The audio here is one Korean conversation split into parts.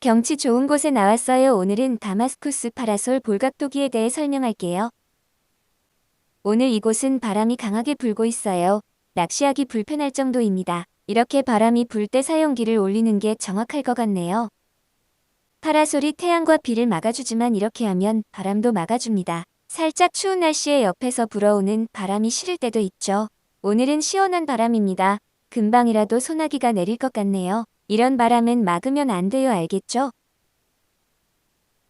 경치 좋은 곳에 나왔어요. 오늘은 다마스쿠스 파라솔 볼각도기에 대해 설명할게요. 오늘 이곳은 바람이 강하게 불고 있어요. 낚시하기 불편할 정도입니다. 이렇게 바람이 불 때 사용기를 올리는 게 정확할 것 같네요. 파라솔이 태양과 비를 막아주지만 이렇게 하면 바람도 막아줍니다. 살짝 추운 날씨에 옆에서 불어오는 바람이 싫을 때도 있죠. 오늘은 시원한 바람입니다. 금방이라도 소나기가 내릴 것 같네요. 이런 바람은 막으면 안 돼요. 알겠죠?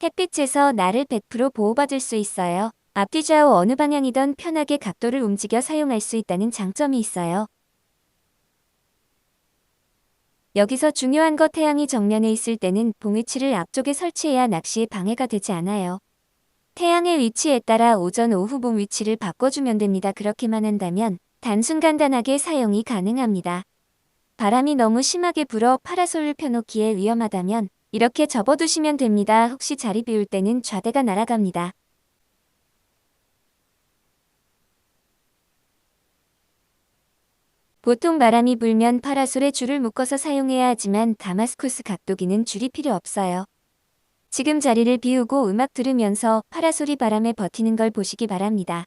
햇빛에서 나를 100% 보호받을 수 있어요. 앞뒤 좌우 어느 방향이든 편하게 각도를 움직여 사용할 수 있다는 장점이 있어요. 여기서 중요한 것 태양이 정면에 있을 때는 봉위치를 앞쪽에 설치해야 낚시에 방해가 되지 않아요. 태양의 위치에 따라 오전 오후 봉 위치를 바꿔주면 됩니다. 그렇게만 한다면 단순 간단하게 사용이 가능합니다. 바람이 너무 심하게 불어 파라솔을 펴놓기에 위험하다면 이렇게 접어두시면 됩니다. 혹시 자리 비울 때는 좌대가 날아갑니다. 보통 바람이 불면 파라솔에 줄을 묶어서 사용해야 하지만 다마스쿠스 각도기는 줄이 필요 없어요. 지금 자리를 비우고 음악 들으면서 파라솔이 바람에 버티는 걸 보시기 바랍니다.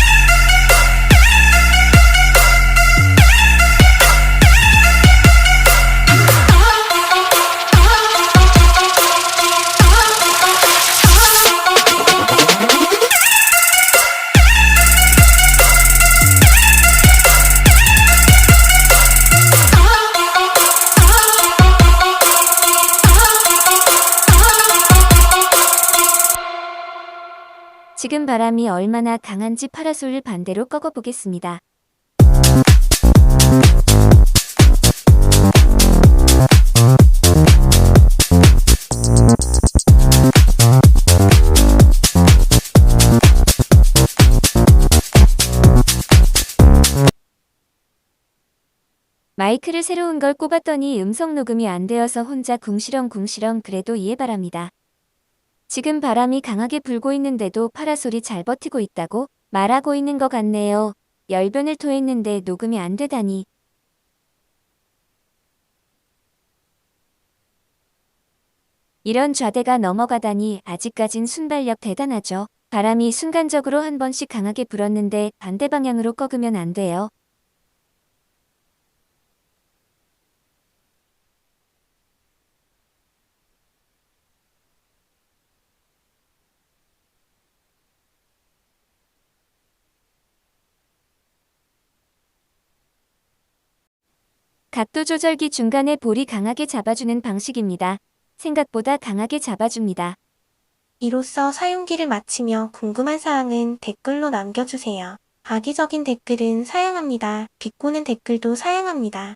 지금 바람이 얼마나 강한지 파라솔을 반대로 꺾어 보겠습니다. 마이크를 새로운 걸 꼽았더니 음성 녹음이 안 되어서 혼자 궁시렁궁시렁 그래도 이해 바랍니다. 지금 바람이 강하게 불고 있는데도 파라솔이 잘 버티고 있다고 말하고 있는 것 같네요. 열변을 토했는데 녹음이 안 되다니. 이런 좌대가 넘어가다니 아직까진 순발력 대단하죠. 바람이 순간적으로 한 번씩 강하게 불었는데 반대 방향으로 꺾으면 안 돼요. 각도 조절기 중간에 볼이 강하게 잡아주는 방식입니다. 생각보다 강하게 잡아줍니다. 이로써 사용기를 마치며 궁금한 사항은 댓글로 남겨주세요. 악의적인 댓글은 사양합니다. 비꼬는 댓글도 사양합니다.